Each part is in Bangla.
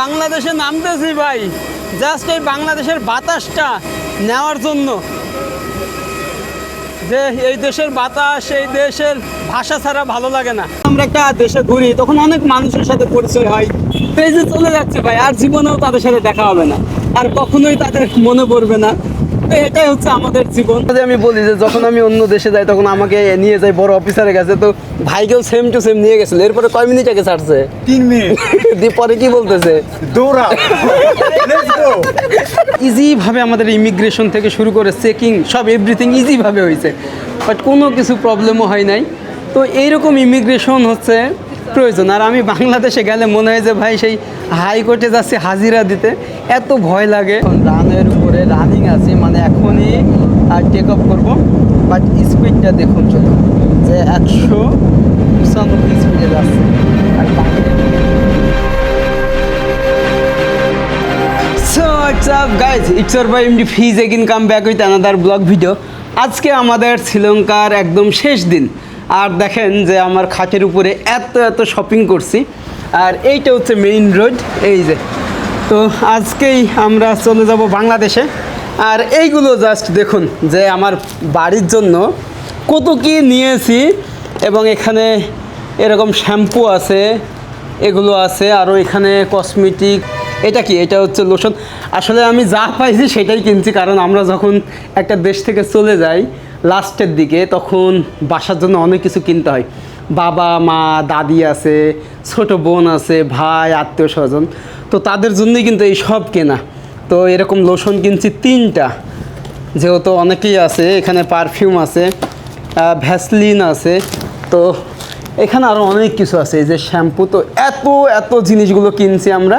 বাংলাদেশে নামতেছি ভাই। জাস্ট এই বাংলাদেশের বাতাসটা নেওয়ার জন্য। যে এই দেশের বাতাস, এই দেশের ভাষা ছাড়া ভালো লাগে না। আমরা একটা দেশে ঘুরি, তখন অনেক মানুষের সাথে পরিচয় হয়। এই যে চলে যাচ্ছে ভাই, আর জীবনেও তাদের সাথে দেখা হবে না। আর কখনোই তাদের মনে পড়বে না। তো এটাই হচ্ছে আমাদের জীবন। যদি আমি বলি যে যখন আমি অন্য দেশে যাই তখন আমাকে নিয়ে যাই বড় অফিসারের কাছে তো ভাইকেও সেম টু সেম নিয়ে গেছিল। এরপরে কয় মিনিট আগে ছাড়ছে? তিন মিনিট দিয়ে পরে কি বলতেছে? দৌড়াও লেটস গো ইজিভাবে আমাদের ইমিগ্রেশন থেকে শুরু করে চেকিং সব এভরিথিং ইজি ভাবে হয়েছে। বাট কোনো কিছু প্রবলেমও হয় নাই। তো এইরকম ইমিগ্রেশন হচ্ছে প্রয়োজন। আর আমি বাংলাদেশে গেলে মনে হয় যে ভাই সেই হাইকোর্টে যাচ্ছি হাজিরা দিতে। এত ভয় লাগে। রানের উপরে রানিং আছে মানে এখনই আর টেক অফ করব। বাট স্পিডটা দেখুন শুধু যে একশো পঁচানব্বই স্পিডে যাচ্ছে। ফিজ again come back with another blog video আজকে আমাদের শ্রীলঙ্কার একদম শেষ দিন। আর দেখেন যে আমার খাটের উপরে এত এত শপিং করছি। আর এইটা হচ্ছে মেইন রোড এই যে। তো আজকেই আমরা চলে যাব বাংলাদেশে। আর এইগুলো জাস্ট দেখুন যে আমার বাড়ির জন্য কত কি নিয়েছি এবং এখানে এরকম শ্যাম্পু আছে, এগুলো আছে আরও এখানে কসমেটিক এটা কি? এটা হচ্ছে লোশন আসলে আমি যা পাইছি সেটাই কিনছি, কারণ আমরা যখন একটা দেশ থেকে চলে যাই লাস্টের দিকে তখন বাসার জন্য অনেক কিছু কিনতে হয়। বাবা, মা, দাদি আছে, ছোট বোন আছে, ভাই, আত্মীয় স্বজন। তো তাদের জন্যই কিন্তু এই সব কেনা। তো এরকম লোশন কিনছি তিনটা। যেহেতু অনেকেই আছে, এখানে পারফিউম আছে ভ্যাসলিন আছে। তো এখানে আরও অনেক কিছু আছে। এই যে শ্যাম্পু তো এত এত জিনিসগুলো কিনছি আমরা।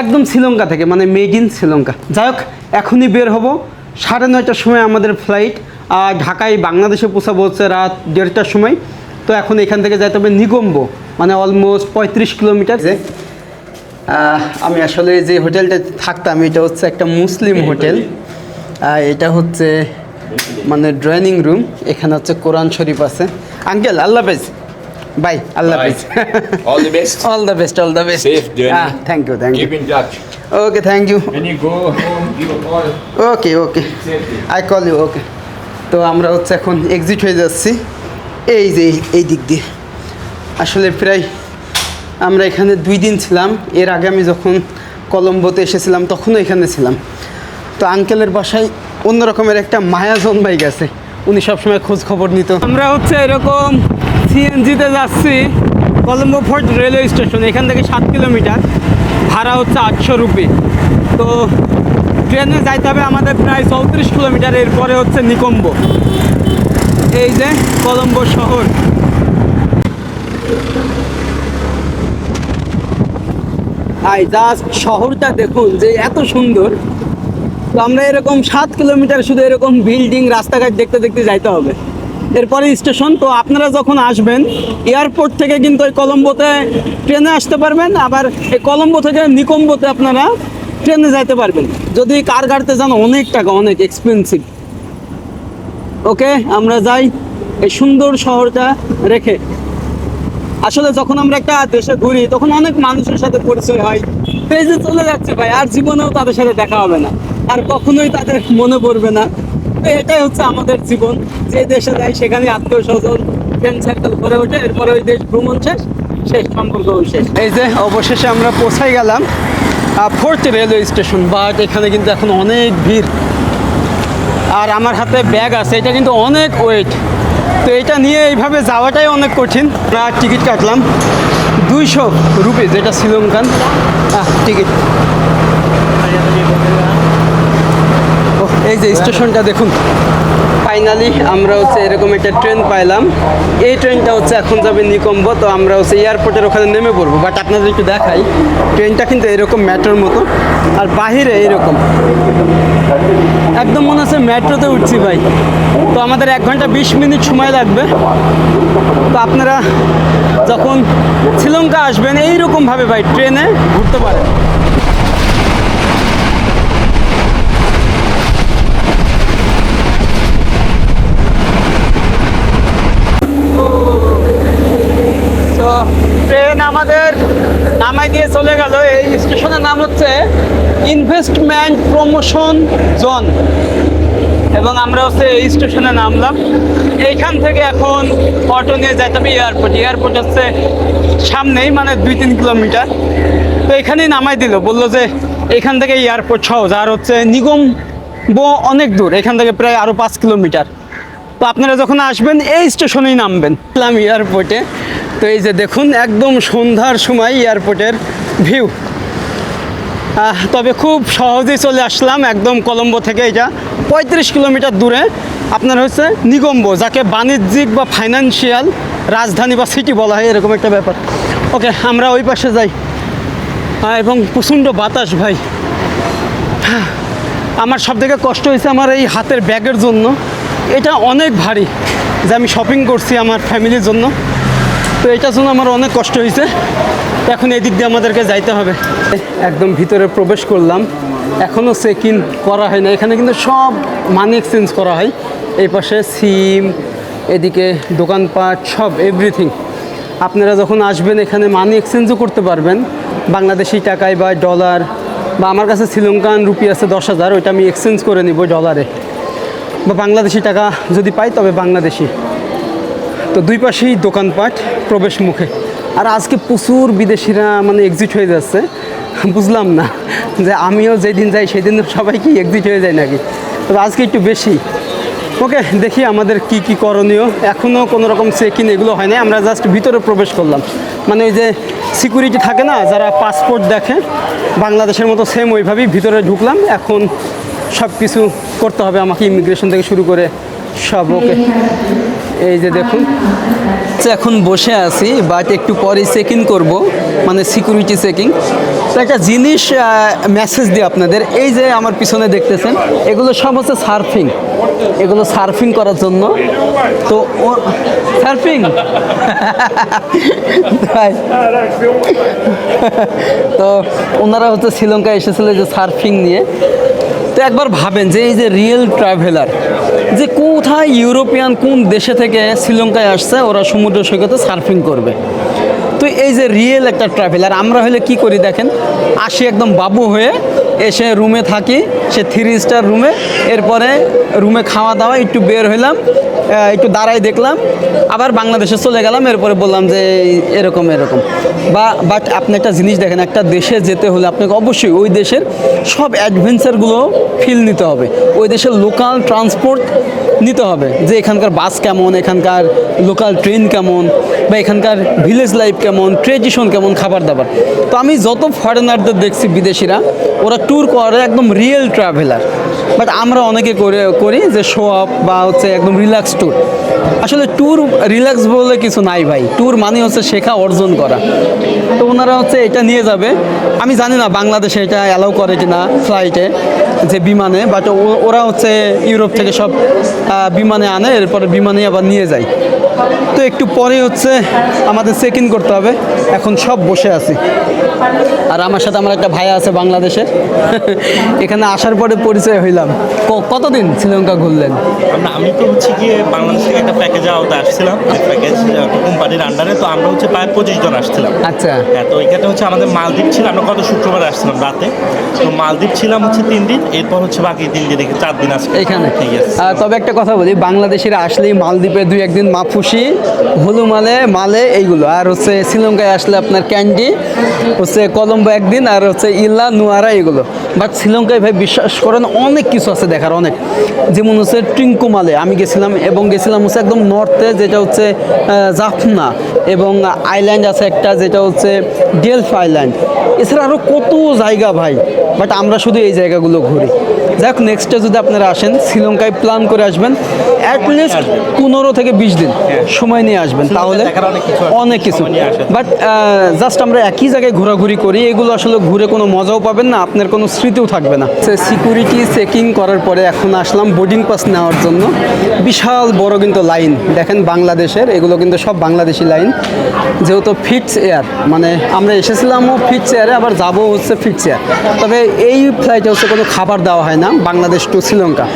একদম শ্রীলঙ্কা থেকে মানে মেড ইন শ্রীলঙ্কা। যাই হোক, এখনই বের হব। সাড়ে নয়টার সময় আমাদের ফ্লাইট আর ঢাকায় বাংলাদেশে পৌঁছাবো হচ্ছে রাত দেড়টার সময়। তো এখন এখান থেকে যাইতে হবে নিগম্ব মানে অলমোস্ট পঁয়ত্রিশ কিলোমিটার। যে আমি আসলে যে হোটেলটা থাকতাম, এটা হচ্ছে একটা মুসলিম হোটেল। এটা হচ্ছে মানে ড্রয়িং রুম এখানে হচ্ছে কোরআন শরীফ আছে। আঙ্কেল, আল্লাহ হাফেজ। বাই আল্লাহ হাফেজ All the best. All the best all the best journey. Thank you thank you. Okay thank you When you go home, give a call. Okay okay. I call you okay তো আমরা হচ্ছে এখন এক্সিট হয়ে যাচ্ছি। এই যে এই- এই দিক দিয়ে। আসলে প্রায় আমরা এখানে দুই দিন ছিলাম। এর আগে আমি যখন কলম্বোতে এসেছিলাম তখনও এখানে ছিলাম। তো আঙ্কেলের বাসায় অন্য রকমের একটা মায়া জন্মাই গেছে। উনি সবসময় খোঁজ খবর নিত। আমরা হচ্ছে এরকম সিএনজিতে যাচ্ছি, কলম্বো ফোর্ট রেলওয়ে স্টেশন, এখান থেকে সাত কিলোমিটার, ভাড়া হচ্ছে আটশো রুপি। তো ট্রেনে যাইতে হবে আমাদের প্রায় চৌত্রিশ কিলোমিটার, এরপরে হচ্ছে নিকম্ব। এই যে কলম্বো শহর। আই জাস্ট শহরটা দেখুন যে এত সুন্দর। তো আমরা এরকম সাত কিলোমিটার শুধু এরকম বিল্ডিং রাস্তাঘাট দেখতে দেখতে যাইতে হবে। এরপরে স্টেশন, তো আপনারা যখন আসবেন, এয়ারপোর্ট থেকে কিন্তু ওই কলম্বোতে ট্রেনে আসতে পারবেন, আবার এই কলম্বো থেকে নিকম্বোতে আপনারা ট্রেনে যাইতে পারবেন। যদি কার গাড়িতে যান, অনেক টাকা, অনেক এক্সপেন্সিভ ওকে, আমরা যাই এই সুন্দর শহরটা রেখে। আসলে যখন আমরা একটা দেশে ঘুরি, তখন অনেক মানুষের সাথে পরিচয় হয়। এই যে চলে যাচ্ছে ভাই, আর জীবনেও তাদের সাথে দেখা হবে না। আর কখনোই তাদের মনে পড়বে না। তো এটাই হচ্ছে আমাদের জীবন। যে দেশে যাই সেখানে আত্মীয় স্বজন ফ্রেন্ড সার্কেল করে ওঠে, এরপরে ওই দেশ ভ্রমণ শেষ শেষ সম্পর্ক শেষ। এই যে অবশেষে আমরা পৌঁছাই গেলাম ফোর্থ রেলওয়ে স্টেশন, বাট এখানে কিন্তু এখন অনেক ভিড়। আর আমার হাতে ব্যাগ আছে, এটা কিন্তু অনেক ওয়েট। তো এটা নিয়ে এইভাবে যাওয়াটাই অনেক কঠিন। আমরা টিকিট কাটলাম দুইশো রুপি, যেটা শ্রীলঙ্কান। টিকিট। এই যে স্টেশনটা দেখুন। ফাইনালি আমরা হচ্ছে এরকম একটা ট্রেন পাইলাম। এই ট্রেনটা হচ্ছে এখন যাবে নিকম্ব, তো আমরা হচ্ছে এয়ারপোর্টের ওখানে নেমে পড়ব। বাট আপনাদের একটু দেখাই ট্রেনটা কিন্তু এরকম মেট্রোর মতো, আর বাহিরে এরকম। একদম মনে হচ্ছে মেট্রোতে উঠছি ভাই। তো আমাদের এক ঘণ্টা বিশ মিনিট সময় লাগবে। তো আপনারা যখন শ্রীলঙ্কা আসবেন, এইরকমভাবে ভাই ট্রেনে ঘুরতে পারেন তো ট্রেন আমাদের নামাই দিয়েছে চলে গেল। এই স্টেশনের নাম হচ্ছে ইনভেস্টমেন্ট প্রমোশন জোন এবং আমরা হচ্ছে এই স্টেশনে নামলাম। এইখান থেকে এখন অটো নিয়ে যাইতে হবে, এয়ারপোর্ট। এয়ারপোর্ট হচ্ছে সামনেই মানে দুই তিন কিলোমিটার। তো এখানেই নামাই দিল। বলল যে এখান থেকে এয়ারপোর্ট সহজ। আর হচ্ছে নিগম বো অনেক দূর। এখান থেকে প্রায় আরও পাঁচ কিলোমিটার। তো আপনারা যখন আসবেন, এই স্টেশনেই নামবেন। নাম এয়ারপোর্টে। তো এই যে দেখুন, একদম সন্ধ্যার সময় এয়ারপোর্টের ভিউ তবে খুব সহজেই চলে আসলাম একদম কলম্বো থেকে এটা। পঁয়ত্রিশ কিলোমিটার দূরে। আপনার হচ্ছে নিগম্ব যাকে বাণিজ্যিক বা ফাইন্যান্সিয়াল রাজধানী বা সিটি বলা হয় এরকম একটা ব্যাপার। ওকে আমরা ওই পাশে যাই। এবং প্রচণ্ড বাতাস ভাই। হ্যাঁ, আমার সব থেকে কষ্ট হয়েছে আমার এই হাতের ব্যাগের জন্য। এটা অনেক ভারী যে আমি শপিং করছি আমার ফ্যামিলির জন্য। তো এটার জন্য আমার অনেক কষ্ট হয়েছে। এখন এই দিক দিয়ে আমাদেরকে যাইতে হবে। একদম ভিতরে প্রবেশ করলাম। এখনও চেক ইন করা হয় না। এখানে কিন্তু সব মানি এক্সচেঞ্জ করা হয়। এই পাশে সিম এদিকে দোকানপাট, সব এভরিথিং আপনারা যখন আসবেন, এখানে মানি এক্সচেঞ্জও করতে পারবেন। বাংলাদেশি টাকায় বা ডলার বা আমার কাছে শ্রীলঙ্কান রুপি আছে দশ হাজার, ওইটা আমি এক্সচেঞ্জ করে নিব ডলারে বা বাংলাদেশি টাকা যদি পাই, তবে বাংলাদেশি। তো দুই পাশেই দোকানপাট। প্রবেশ মুখে। আর আজকে প্রচুর বিদেশিরা মানে এক্সিট হয়ে যাচ্ছে। বুঝলাম না যে আমিও যেদিন যাই সেদিন সবাই কি এক্সিট হয়ে যায় নাকি। তবে আজকে একটু বেশি। ওকে, দেখি আমাদের কি কি করণীয়। এখনও কোনো রকম চেক এগুলো হয় না আমরা জাস্ট ভিতরে প্রবেশ করলাম। মানে ওই যে সিকিউরিটি থাকে না, যারা পাসপোর্ট দেখে, বাংলাদেশের মতো সেম ওইভাবেই ভিতরে ঢুকলাম। এখন সব কিছু করতে হবে আমাকে ইমিগ্রেশন থেকে শুরু করে সব, ওকে। এই যে দেখুন। এখন বসে আছি বাট একটু পরে চেকিং করব মানে সিকিউরিটি চেকিং তো একটা জিনিস মেসেজ দিই আপনাদের। এই যে আমার পিছনে দেখতেছেন, এগুলো সব হচ্ছে সার্ফিং এগুলো সার্ফিং করার জন্য। তো সার্ফিং তো ওনারা হচ্ছে শ্রীলঙ্কায় এসেছিল যে সার্ফিং নিয়ে। তো একবার ভাবেন যে এই যে রিয়েল ট্রাভেলার যে কোথায় ইউরোপিয়ান কোন দেশে থেকে শ্রীলঙ্কায় আসছে, ওরা সমুদ্র সৈকতে সার্ফিং করবে। তো এই যে রিয়েল একটা ট্রাভেল আর আমরা হলে কি করি দেখেন, আসি একদম বাবু হয়ে এসে রুমে থাকি, সে থ্রি স্টার রুমে এরপরে রুমে খাওয়া দাওয়া, একটু বের হইলাম একটু দাঁড়াই দেখলাম, আবার বাংলাদেশে চলে গেলাম, এরপরে বললাম যে এরকম এরকম। বা বাট আপনি একটা জিনিস দেখেন, একটা দেশে যেতে হলে আপনাকে অবশ্যই ওই দেশের সব অ্যাডভেঞ্চারগুলো ফিল নিতে হবে। ওই দেশের লোকাল ট্রান্সপোর্ট নিতে হবে, যে এখানকার বাস কেমন, এখানকার লোকাল ট্রেন কেমন বা এখানকার ভিলেজ লাইফ কেমন ট্রেডিশন কেমন খাবার দাবার তো আমি যত ফরেনারদের দেখছি, বিদেশিরা, ওরা ট্যুর করে একদম রিয়েল ট্রাভেলার বাট আমরা অনেকে করে, করি যে শো আপ বা হচ্ছে একদম রিল্যাক্স ট্যুর আসলে ট্যুর রিল্যাক্স বলে কিছু নাই ভাই। ট্যুর মানে হচ্ছে শেখা, অর্জন করা। তো ওনারা হচ্ছে এটা নিয়ে যাবে। আমি জানি না বাংলাদেশে এটা অ্যালাউ করে কিনা ফ্লাইটে যে বিমানে বাট ওরা হচ্ছে ইউরোপ থেকে সব বিমানে আনে এরপরে বিমানে আবার নিয়ে যায়। তো একটু পরে হচ্ছে আমাদের চেক ইন করতে হবে। এখন সব বসে আছি। আর আমার সাথে আমার একটা ভাই আছে বাংলাদেশের এখানে আসার পরে পরিচয় হইলাম। কতদিন শ্রীলঙ্কা ঘুরলেন? আমি তো হচ্ছে গিয়ে বাংলাদেশ থেকে একটা প্যাকেজ আওতায় আসছিলাম। প্যাকেজ কোম্পানির আন্ডারে তো আমরা হচ্ছে প্রায় পঁচিশ জন আসছিলাম। আচ্ছা। হ্যাঁ তো ওইখানে হচ্ছে আমাদের মালদ্বীপ ছিল। আমরা গত শুক্রবার আসছিলাম রাতে। তো মালদ্বীপ ছিলাম হচ্ছে তিন দিন এরপর হচ্ছে বাকি তিন দিন চার দিন আসছে এখানে। ঠিক আছে। তবে একটা কথা বলি, বাংলাদেশিরা আসলেই মালদ্বীপে দুই একদিন মাফুসি হলুমালে মালে এইগুলো। আর হচ্ছে শ্রীলঙ্কায় আসলে আপনার ক্যান্ডি, হচ্ছে কলম্বো একদিন, আর হচ্ছে ইল্লা নুয়ারা এগুলো বাট শ্রীলঙ্কায় ভাই বিশ্বাস করেন, অনেক কিছু আছে দেখার, অনেক। যেমন হচ্ছে ট্রিঙ্কুমালে আমি গেছিলাম এবং গেছিলাম হচ্ছে একদম নর্থে, যেটা হচ্ছে জাফনা এবং আইল্যান্ড আছে একটা, যেটা হচ্ছে ডেলফ আইল্যান্ড। এছাড়া আরও কত জায়গা ভাই, বাট আমরা শুধু এই জায়গাগুলো ঘুরি। যাক নেক্সটে যদি আপনারা আসেন শ্রীলঙ্কায় প্ল্যান করে আসবেন অ্যাটলিস্ট পনেরো থেকে বিশ দিন সময় নিয়ে আসবেন। তাহলে অনেক কিছু। বাট জাস্ট আমরা একই জায়গায় ঘোরাঘুরি করি এগুলো আসলে ঘুরে কোনো মজাও পাবেন না আপনার কোনো স্মৃতিও থাকবে না। সিকিউরিটি চেকিং করার পরে এখন আসলাম বোর্ডিং পাস নেওয়ার জন্য। বিশাল বড় কিন্তু লাইন দেখেন বাংলাদেশের এগুলো কিন্তু সব বাংলাদেশি লাইন যেহেতু ফিটস এয়ার মানে আমরা এসেছিলামও ফিটস এয়ারে আবার যাব হচ্ছে ফিটস এয়ার তবে এই ফ্লাইটে হচ্ছে কোনো খাবার দেওয়া হয় না। না বাংলাদেশ টু শ্রীলঙ্কা।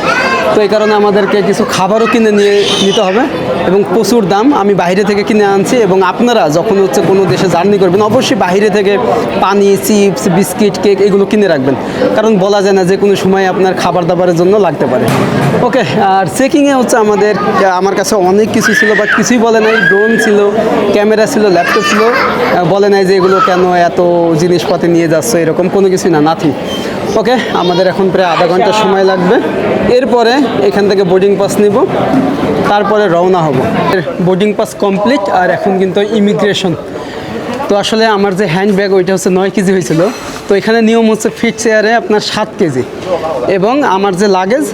তো এই কারণে আমাদেরকে কিছু খাবারও কিনে নিয়ে নিতে হবে এবং প্রচুর দাম আমি বাইরে থেকে কিনে আনছি এবং আপনারা যখন হচ্ছে কোনো দেশে জার্নি করবেন, অবশ্যই বাইরে থেকে পানি, চিপস, বিস্কিট, কেক এগুলো কিনে রাখবেন। কারণ বলা যায় না যে কোনো সময় আপনার খাবার দাবারের জন্য লাগতে পারে। ওকে, আর চেকিংয়ে হচ্ছে আমাদের, আমার কাছে অনেক কিছু ছিল, বাট কিছুই বলে নাই। ড্রোন ছিল, ক্যামেরা ছিল, ল্যাপটপ ছিল। বলে নাই যে এগুলো কেন এত জিনিসপাতি নিয়ে যাচ্ছে, এরকম কোনো কিছুই না নাথিং ওকে, আমাদের এখন প্রায় আধা সময় লাগবে। এরপরে এখান থেকে বোর্ডিং পাস নিব। তারপরে রওনা হব। বোর্ডিং পাস কমপ্লিট আর এখন কিন্তু ইমিগ্রেশন তো আসলে আমার যে হ্যান্ড ব্যাগ ওইটা হচ্ছে নয় কেজি হয়েছিল। তো এখানে নিয়ম হচ্ছে ফিট চেয়ারে আপনার সাত কেজি। এবং আমার যে লাগেজ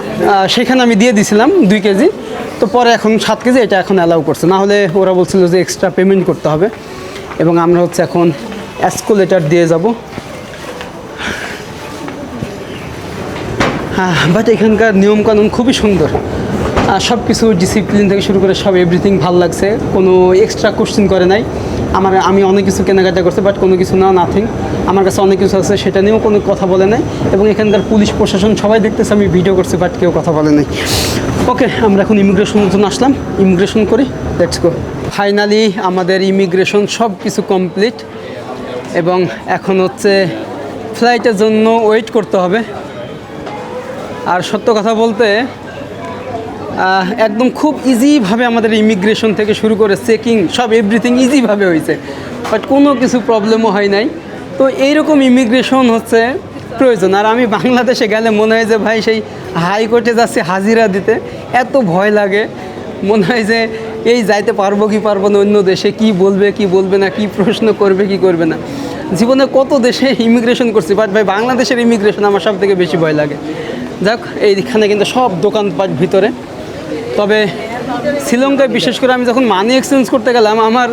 সেখানে আমি দিয়ে দিছিলাম দুই কেজি। তো পরে এখন সাত কেজি এটা এখন অ্যালাউ করছে। না হলে ওরা বলছিল যে এক্সট্রা পেমেন্ট করতে হবে। এবং আমরা হচ্ছে এখন অ্যাসকোলেটার দিয়ে যাব। বাট এখানকার নিয়মকানুন খুবই সুন্দর। সব কিছু ডিসিপ্লিন থেকে শুরু করে সব এভরিথিং ভালো লাগছে। কোনো এক্সট্রা কোশ্চেন করে নাই। আমার, আমি অনেক কিছু কেনাকাটা করছি বাট কোনো কিছু না নাথিং আমার কাছে অনেক কিছু আছে, সেটা নিয়েও কোনো কথা বলে নাই। এবং এখানকার পুলিশ, প্রশাসন সবাই দেখতেছে, আমি ভিডিও করছি বাট কেউ কথা বলে নাই। ওকে আমরা এখন ইমিগ্রেশনের জন্য আসলাম। ইমিগ্রেশন করি লেটস গো ফাইনালি আমাদের ইমিগ্রেশন সব কিছু কমপ্লিট এবং এখন হচ্ছে ফ্লাইটের জন্য ওয়েট করতে হবে। আর সত্য কথা বলতে একদম খুব ইজিভাবে আমাদের ইমিগ্রেশন থেকে শুরু করে চেকিং সব এভরিথিং ইজিভাবে হয়েছে। বাট কোনো কিছু প্রবলেমও হয় নাই। তো এইরকম ইমিগ্রেশন হচ্ছে প্রয়োজন। আর আমি বাংলাদেশে গেলে মনে হয় যে, ভাই, সেই হাইকোর্টে যাচ্ছি, হাজিরা দিতে। এত ভয় লাগে। মনে হয় যে, এই যাইতে পারব কি পারব না, অন্য দেশে কি বলবে কি বলবে না, কি প্রশ্ন করবে, কি করবে না? জীবনে কত দেশে ইমিগ্রেশন করছি বাট ভাই, বাংলাদেশের ইমিগ্রেশন আমার সব থেকে বেশি ভয় লাগে। যাক, এইখানে কিন্তু সব দোকানপাট ভিতরে। তবে শ্রীলঙ্কায় বিশেষ করে আমি যখন মানি এক্সচেঞ্জ করতে গেলাম, আমার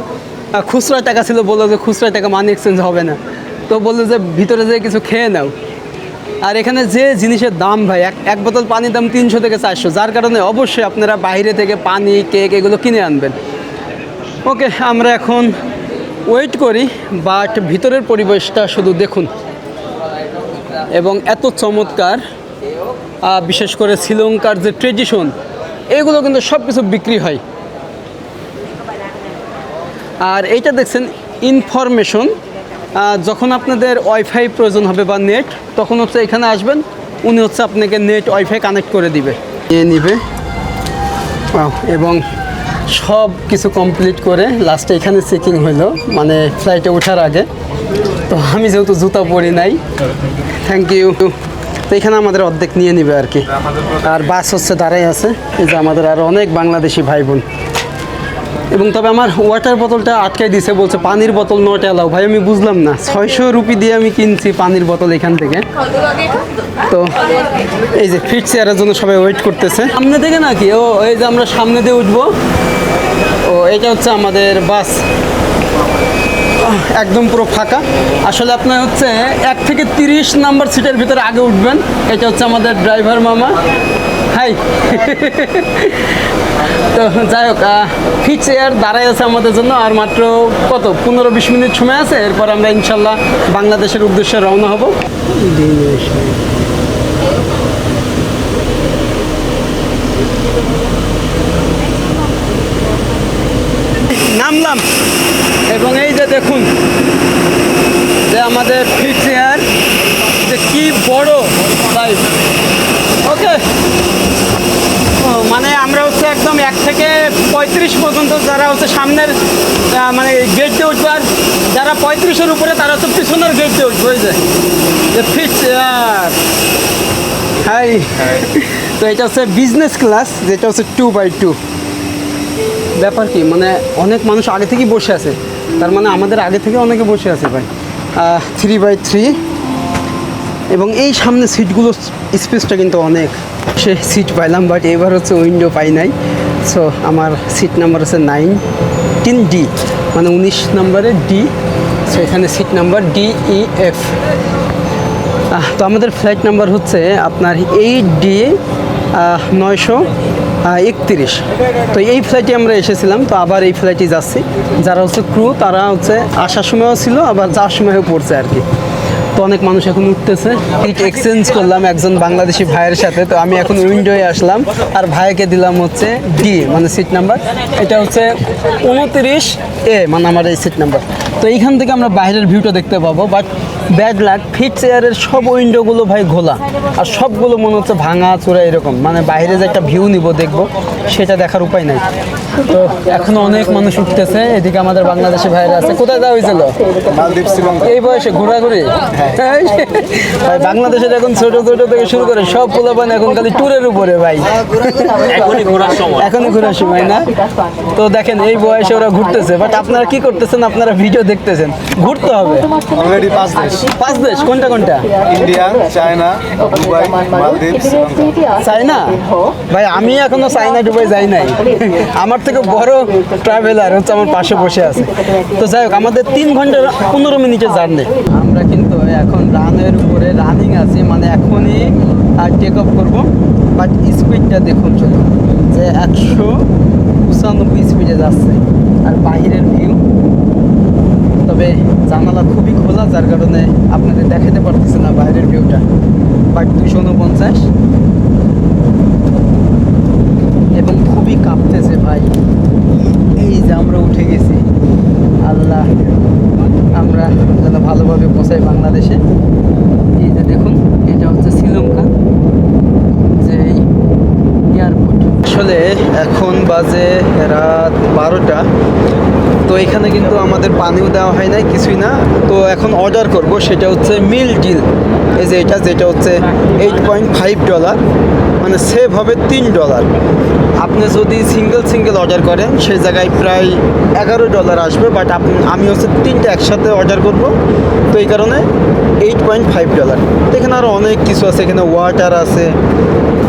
খুচরা টাকা ছিল বলল যে খুচরা টাকা মানি এক্সচেঞ্জ হবে না। তো বলল যে ভিতরে যে কিছু খেয়ে নাও। আর এখানে যে জিনিসের দাম ভাই, এক এক বোতল পানির দাম তিনশো থেকে চারশো। যার কারণে অবশ্যই আপনারা বাইরে থেকে পানি কেক এগুলো কিনে আনবেন। ওকে, আমরা এখন ওয়েট করি বাট ভিতরের পরিবেশটা শুধু দেখুন। এবং এত চমৎকার বিশেষ করে শ্রীলঙ্কার যে ট্রেডিশন এগুলো কিন্তু সব কিছু বিক্রি হয়। আর এইটা দেখছেন ইনফরমেশন যখন আপনাদের ওয়াইফাই প্রয়োজন হবে বা নেট তখন হচ্ছে এখানে আসবেন, উনি হচ্ছে আপনাকে নেট ওয়াইফাই কানেক্ট করে দিবে। নিয়ে নিবে। এবং সব কিছু কমপ্লিট করে লাস্টে এখানে চেকিং হইল মানে ফ্লাইটে ওঠার আগে। তো আমি যেহেতু জুতা পরি নাই থ্যাংক ইউ তো এখানে আমাদের অর্ধেক নিয়ে নিবে আর কি। আর বাস হচ্ছে দাঁড়াই আছে। এই যে আমাদের আরও অনেক বাংলাদেশি ভাই বোন এবং তবে আমার ওয়াটার বোতলটা আটকাই দিছে বলছে পানির বোতল নট এলাও ভাই আমি বুঝলাম না। ছয়শো রুপি দিয়ে আমি কিনছি পানির বোতল এখান থেকে। তো এই যে ফিট চেয়ারের জন্য সবাই ওয়েট করতেছে। সামনে থেকে নাকি? ও এই যে আমরা সামনে দিয়ে উঠবো। ও এটা হচ্ছে আমাদের বাস। একদম পুরো ফাঁকা। আসলে আপনার হচ্ছে এক থেকে তিরিশ নাম্বার সিটের ভিতরে আগে উঠবেন। এটা হচ্ছে আমাদের ড্রাইভার মামা। হাই। তো যাই হোক ফিট চেয়ার দাঁড়াই আছে আমাদের জন্য। আর মাত্র কত? পনেরো বিশ মিনিট সময় আছে। এরপর আমরা ইনশাল্লাহ বাংলাদেশের উদ্দেশ্যে রওনা হব। নামলাম। এবং এই দেখুন। যে আমাদের ফিট চেয়ার যে কি বড় সাইজ ওকে মানে আমরা হচ্ছে একদম এক থেকে পঁয়ত্রিশ পর্যন্ত যারা হচ্ছে সামনের মানে গেট দিয়ে উঠবে, আর যারা পঁয়ত্রিশের উপরে, তারা হচ্ছে পিছনের গেট দিয়ে উঠবে যে। Feet high. তো এটা হচ্ছে বিজনেস ক্লাস যেটা হচ্ছে টু বাই টু ব্যাপার কি মানে অনেক মানুষ আগে থেকেই বসে আছে। তার মানে আমাদের আগে থেকে অনেকে বসে আছে ভাই। থ্রি বাই থ্রি এবং এই সামনে সিটগুলো স্পেসটা কিন্তু অনেক। সে সিট পাইলাম বাট এবার হচ্ছে উইন্ডো পাই নাই। সো আমার সিট নাম্বার হচ্ছে নাইন টিন ডি মানে উনিশ নম্বরে ডি সো এখানে seat number D E F তো আমাদের ফ্লাইট নাম্বার হচ্ছে আপনার এইট ডি নয়শো একত্রিশ। তো এই ফ্লাইটে আমরা এসেছিলাম, তো আবার এই ফ্লাইটে যাচ্ছি। যারা হচ্ছে ক্রু তারা হচ্ছে আসার সময়ও ছিল, আবার যাওয়ার সময়ও পড়ছে আর কি। তো অনেক মানুষ এখন উঠতেছে। সিট এক্সচেঞ্জ করলাম একজন বাংলাদেশি ভাইয়ের সাথে, তো আমি এখন উইন্ডোয়ে আসলাম। আর ভাইকে দিলাম হচ্ছে ডি মানে সিট নাম্বার এটা হচ্ছে উনত্রিশ এ মানে আমার এই সিট নাম্বার তো এইখান থেকে আমরা বাইরের ভিউটা দেখতে পাবো বাট ব্যাড লাক ফিট চেয়ারের সব উইন্ডোগুলো ভাই ঘোলা। আর সবগুলো মনে হচ্ছে ভাঙা চোরা এরকম। মানে বাইরে যে একটা ভিউ নিব দেখব সেটা দেখার উপায় নাই। তো এখনও অনেক মানুষ উঠতেছে এদিকে আমাদের বাংলাদেশি ভাইরা আছে। কোথায় যাওয়া হয়েছিল? এই বয়সে ঘোরাঘুরি? ভাই বাংলাদেশের এখন ছোট ছোট থেকে শুরু করে সব পোলাপান এখন খালি ট্যুরের উপরে ভাই। এখনই ঘোরার সময়। এখনই ঘোরার সময় না? তো দেখেন এই বয়সে ওরা ঘুরতেছে বাট আপনারা কি করতেছেন? আপনারা ভিডিও দেখতেছেন। ঘুরতে হবে। অলরেডি পাঁচ দেশ। পাঁচ দেশ কোনটা কোনটা? ইন্ডিয়া চায়না দুবাই মালদ্বীপ চাইনা ভাই আমি এখনও চাইনা ডুবাই যাই নাই। আমার থেকে বড় ট্রাভেলার হচ্ছে আমার পাশে বসে আছে। তো যাই হোক আমাদের তিন ঘণ্টা পনেরো মিনিটের জার্নি। আমরা কিন্তু এখন রানের উপরে রানিং আছি মানে এখনই আর টেক অফ করব। বাট স্পিডটা দেখুন শুধু যে একশো পঁচানব্বই স্পিডে যাচ্ছে। আর বাহিরের ভিউ তবে জানালা খুবই খোলা, যার কারণে আপনাদের দেখাতে পারতেছে না বাইরের ভিউটা বাট দুইশো উনপঞ্চাশ। এবং খুবই কাঁপতেছে ভাই। এই যে আমরা উঠে গেছি। আল্লাহ, আমরা যেন ভালোভাবে পৌঁছাই বাংলাদেশে। এই যে দেখুন এটা হচ্ছে শ্রীলঙ্কা যে এয়ারপোর্ট আসলে এখন বাজে রাত বারোটা। তো এখানে কিন্তু আমাদের পানিও দেওয়া হয় নাই, কিছুই না। তো এখন অর্ডার করব, সেটা হচ্ছে মিল ডিল। এই যে এটা, যেটা হচ্ছে এইট পয়েন্ট ফাইভ ডলার মানে সেভ হবে তিন ডলার আপনি যদি সিঙ্গেল সিঙ্গেল অর্ডার করেন, সেই জায়গায় প্রায় এগারো ডলার আসবে বাট আপনি আমি হচ্ছে তিনটে একসাথে অর্ডার করব। তো এই কারণে এইট পয়েন্ট ফাইভ ডলার তো এখানে আরও অনেক কিছু আছে, এখানে ওয়াটার আছে।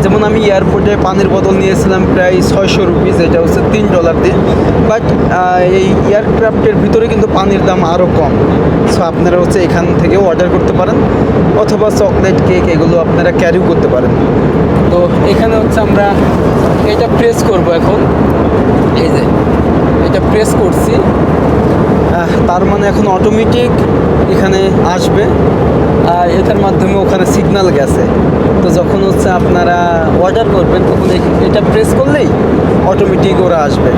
যেমন আমি এয়ারপোর্টে পানির বোতল নিয়েছিলাম প্রায় ছয়শো রুপিস এটা হচ্ছে তিন ডলার দিয়ে। বাট এই এয়ারক্রাফটের ভিতরে কিন্তু পানির দাম আরও কম। সো আপনারা হচ্ছে এখান থেকেও অর্ডার করতে পারেন। অথবা চকলেট কেক এগুলো আপনারা ক্যারিও করতে পারেন। তো এখানে হচ্ছে আমরা এটা প্রেস করব এখন। এই যে, এটা প্রেস করছি। তার মানে এখন অটোমেটিক এখানে আসবে। আর এটার মাধ্যমে ওখানে সিগন্যাল গেছে। তো যখন হচ্ছে আপনারা অর্ডার করবেন, তখন এটা প্রেস করলেই অটোমেটিক ওরা আসবে।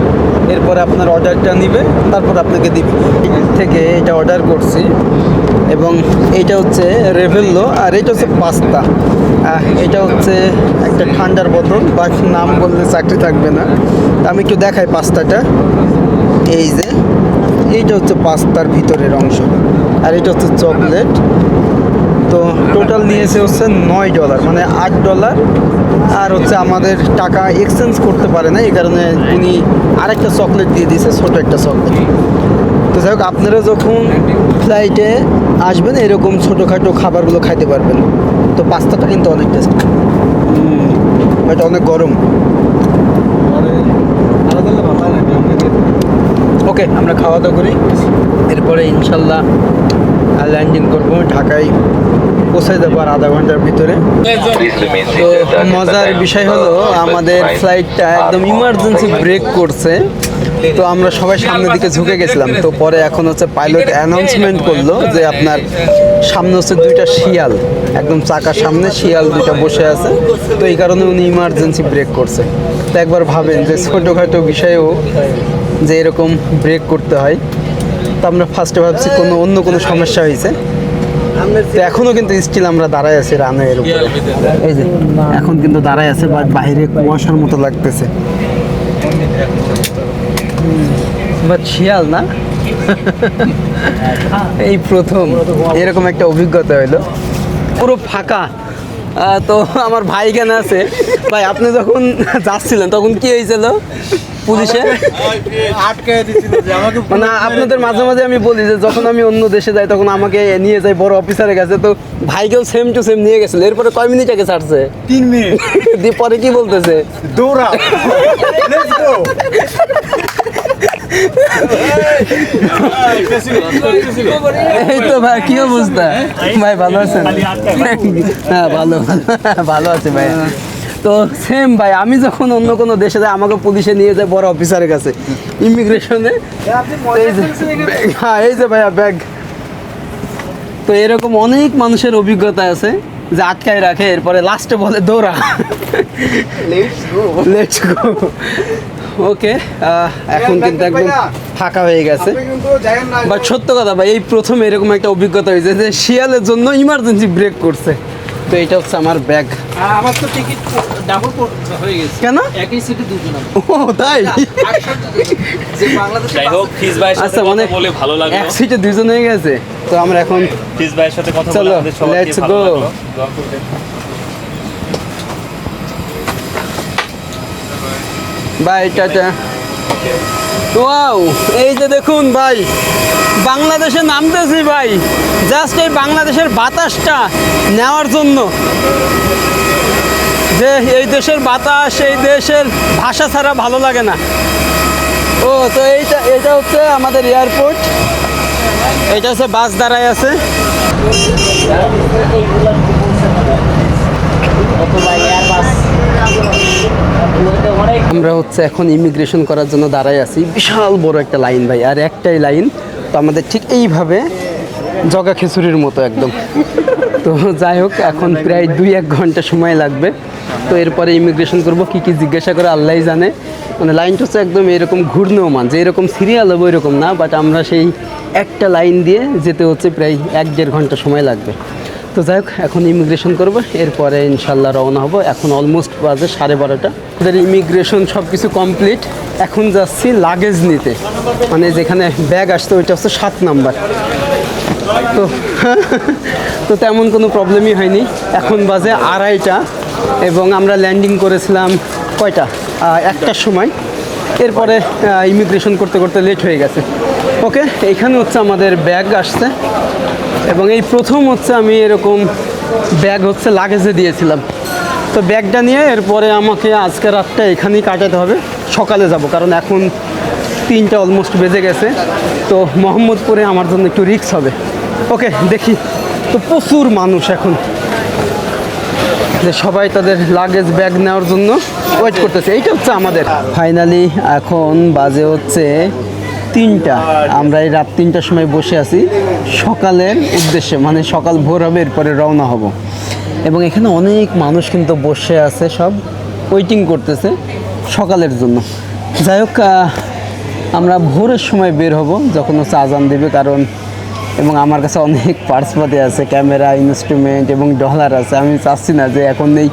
এরপরে আপনার অর্ডারটা নিবে, তারপর আপনাকে দিবে। থেকে এটা অর্ডার করছি। এবং এটা হচ্ছে রেভেল্লো আর এটা হচ্ছে পাস্তা। এটা হচ্ছে একটা ঠান্ডার বোতল বা নাম বললে চাকরি থাকবে না। আমি একটু দেখাই পাস্তাটা। এই যে, এইটা হচ্ছে পাস্তার ভিতরের অংশ। আর এটা হচ্ছে চকলেট। তো টোটাল নিয়েছে হচ্ছে নয় ডলার মানে আট ডলার আর হচ্ছে আমাদের টাকা এক্সচেঞ্জ করতে পারে না, এই কারণে উনি আরেকটা চকলেট দিয়ে দিয়েছে, ছোটো একটা চকলেট। তো যাই হোক, আপনারা যখন ফ্লাইটে আসবেন, এরকম ছোটোখাটো খাবারগুলো খাইতে পারবেন। তো পাস্তাটা কিন্তু অনেক টেস্ট এটা অনেক গরম। ওকে, আমরা খাওয়া দাওয়া করি। এরপরে ইনশাল্লাহ ল্যান্ডিং করব ঢাকায়। পৌঁছে যাব আর আধা ঘণ্টার ভিতরে। তো মজার বিষয় হলো, আমাদের ফ্লাইটটা একদম ইমার্জেন্সি ব্রেক করছে। তো আমরা সবাই সামনের দিকে ঝুঁকে গেছিলাম। তো পরে এখন হচ্ছে পাইলট অ্যানাউন্সমেন্ট করল যে আপনার সামনে হচ্ছে দুইটা শিয়াল, একদম চাকার সামনে শিয়াল দুইটা বসে আছে। তো এই কারণে উনি ইমার্জেন্সি ব্রেক করছে। তো একবার ভাবেন যে ছোটোখাটো বিষয়েও যে এরকম ব্রেক করতে হয়। তো আমরা ফার্স্টে ভাবছি কোনো অন্য কোনো সমস্যা হয়েছে। এখনও কিন্তু স্টিল আমরা দাঁড়ায় আছি রানের উপরে। এই যে, এখন কিন্তু দাঁড়ায় আছে বাট বাইরে কুয়াশার মতো লাগতেছে। বাট শিয়াল না? এই প্রথম। এরকম একটা অভিজ্ঞতা হলো পুরো ফাঁকা। তো আমার ভাই কেন আছে। ভাই আপনি যখন যাচ্ছিলেন তখন কি হয়েছিল পুলিশে? মানে আপনাদের মাঝে মাঝে আমি বলি যে যখন আমি অন্য দেশে যাই তখন আমাকে নিয়ে যাই বড় অফিসারের কাছে। তো ভাইকেও সেম টু সেম নিয়ে গেছিল। এরপরে কয় মিনিট আগে ছাড়ছে? তিন মিনিট দিয়ে পরে কি বলতেছে? গো এই তো ভাই কি অবস্থা? ভাই ভালো আছেন? হ্যাঁ ভালো ভালো আছে ভাই। তো সেম ভাই আমি যখন অন্য কোনো দেশে যাই আমাকে পুলিশে নিয়ে যায় বড় অফিসারের কাছে। ইমিগ্রেশনে হ্যাঁ এই যে ভাইয়া ব্যাগ। তো এরকম অনেক মানুষের অভিজ্ঞতা আছে যে আটকায় রাখে এরপরে লাস্টে বলে দৌড়া। লেটস গো ওকে এখন কিন্তু একদম ফাঁকা হয়ে গেছে। বাট সত্য কথা ভাই এই প্রথম এরকম একটা অভিজ্ঞতা হয়েছে যে শিয়ালের জন্য ইমার্জেন্সি ব্রেক করছে। তো এটা হচ্ছে আমার ব্যাগ আমার তো টিকিট ডাবল হয়ে গেছে। কেন? একই সিটে দুজন ও তাই? যে বাংলাদেশে যাই হোক ফিজ সাথে আচ্ছা মানে বলে ভালো লাগল। এক সিটে দুজন হয়ে গেছে। তো আমরা এখন ফিজ ভাইয়ের সাথে কথা বলে আমাদের ভালো. লাগল দোয়া করবেন। By tata. ওয়াও, এই যে দেখুন ভাই, বাংলাদেশে নামতেছি ভাই। জাস্ট এই বাংলাদেশের বাতাসটা নেওয়ার জন্য। যে এই দেশের বাতাস, এই দেশের ভাষা ছাড়া ভালো লাগে না। ও, তো এইটা, এটা হচ্ছে আমাদের এয়ারপোর্ট। এটা হচ্ছে বাস দাঁড়ায় আছে। আমরা হচ্ছে এখন ইমিগ্রেশন করার জন্য দাঁড়াই আছি। বিশাল বড় একটা লাইন ভাই, আর একটাই লাইন, তো আমাদের ঠিক এইভাবে জগা খিচুড়ির মতো একদম। তো যাই হোক, এখন প্রায় দুই এক ঘণ্টা সময় লাগবে। তো এরপরে ইমিগ্রেশন করব, কি কি জিজ্ঞাসা করে আল্লাহই জানে। মানে লাইনটা হচ্ছে একদম এরকম ঘূর্ণেও মান যে এরকম সিরিয়াল হবে এরকম না বাট আমরা সেই একটা লাইন দিয়ে যেতে হচ্ছে প্রায় এক দেড় ঘণ্টা সময় লাগবে। তো যাই হোক, এখন ইমিগ্রেশন করব। এরপরে ইনশাল্লাহ রওনা হব। এখন অলমোস্ট বাজে সাড়ে বারোটা। আমাদের ইমিগ্রেশন সব কিছু কমপ্লিট এখন যাচ্ছি লাগেজ নিতে। মানে যেখানে ব্যাগ আসতো, ওইটা হচ্ছে সাত নাম্বার। তো তো তেমন কোনো প্রবলেমই হয়নি। এখন বাজে আড়াইটা এবং আমরা ল্যান্ডিং করেছিলাম কয়টা? একটার সময়। এরপরে ইমিগ্রেশন করতে করতে লেট হয়ে গেছে। ওকে এইখানে হচ্ছে আমাদের ব্যাগ আসছে। এবং এই প্রথম হচ্ছে আমি এরকম ব্যাগ হচ্ছে লাগেজে দিয়েছিলাম। তো ব্যাগটা নিয়ে এরপরে আমাকে আজকে রাতটা এখানেই কাটাতে হবে। সকালে যাব, কারণ এখন তিনটা অলমোস্ট বেজে গেছে। তো মোহাম্মদপুরে আমার জন্য একটু রিস্ক হবে। ওকে, দেখি। তো প্রচুর মানুষ এখন। যে সবাই তাদের লাগেজ ব্যাগ নেওয়ার জন্য ওয়েট করতেছে। এইটা হচ্ছে আমাদের। ফাইনালি এখন বাজে হচ্ছে তিনটা। আমরা এই রাত তিনটার সময় বসে আছি। সকালের উদ্দেশ্যে মানে সকাল ভোর হবে, এরপরে রওনা হব। এবং এখানে অনেক মানুষ কিন্তু বসে আছে, সব ওয়েটিং করতেছে সকালের জন্য। যাই হোক আমরা ভোরের সময় বের হব, যখন হচ্ছে আজান দেবে, কারণ এবং আমার কাছে অনেক পার্সপাতি আছে, ক্যামেরা ইনস্ট্রুমেন্ট এবং ডলার আছে। আমি চাচ্ছি না যে এখন এই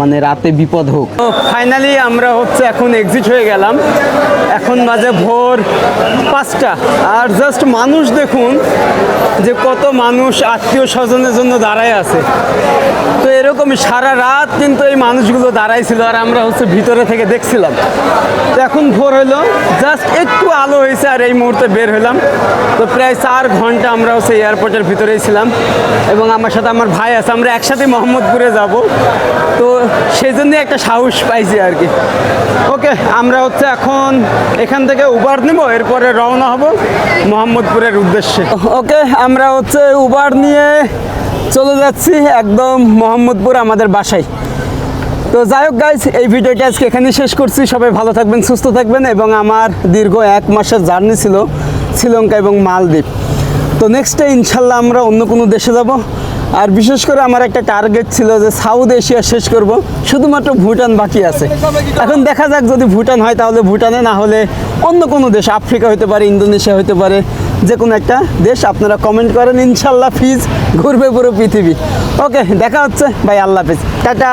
মানে রাতে বিপদ হোক। ফাইনালি আমরা হচ্ছে এখন এক্সিট হয়ে গেলাম। এখন বাজে ভোর পাঁচটা। আর জাস্ট মানুষ দেখুন যে কত মানুষ আত্মীয় স্বজনের জন্য দাঁড়ায় আছে। তো এরকমই সারা রাত কিন্তু এই মানুষগুলো দাঁড়াই ছিল আর আমরা হচ্ছে ভিতরে থেকে দেখছিলাম। তো এখন ভোর হলো জাস্ট একটু আলো হয়েছে আর এই মুহূর্তে বের হলাম তো প্রায় চার ঘণ্টা আমরা হচ্ছে এয়ারপোর্টের ভিতরেই ছিলাম এবং আমার সাথে আমার ভাই আছে, আমরা একসাথে মোহাম্মদপুরে যাব। তো সেই জন্যই একটা সাহস পাইছি আর কি। ওকে, আমরা হচ্ছে এখন এখান থেকে উবার নেব, এরপরে রওনা হব মোহাম্মদপুরের উদ্দেশ্যে। ওকে, আমরা হচ্ছে উবার নিয়ে চলে যাচ্ছি একদম মোহাম্মদপুর আমাদের বাসায়। তো যাই হোক গাইজ এই ভিডিওটা আজকে এখানে শেষ করছি। সবাই ভালো থাকবেন, সুস্থ থাকবেন এবং আমার দীর্ঘ এক মাসের জার্নি ছিল শ্রীলঙ্কা এবং মালদ্বীপ। তো নেক্সটে ইনশাল্লাহ আমরা অন্য কোনো দেশে যাব। আর বিশেষ করে আমার একটা টার্গেট ছিল যে সাউথ এশিয়া শেষ করব, শুধুমাত্র ভুটান বাকি আছে। এখন দেখা যাক যদি ভুটান হয় তাহলে ভুটানে, না হলে অন্য কোনো দেশ, আফ্রিকা হতে পারে, ইন্দোনেশিয়া হতে পারে, যে কোনো একটা দেশ আপনারা কমেন্ট করেন, ইনশাল্লাহ ফিজ ঘুরবে পুরো পৃথিবী। ওকে দেখা হচ্ছে, ভাই, আল্লাহ হাফিজ। টাটা।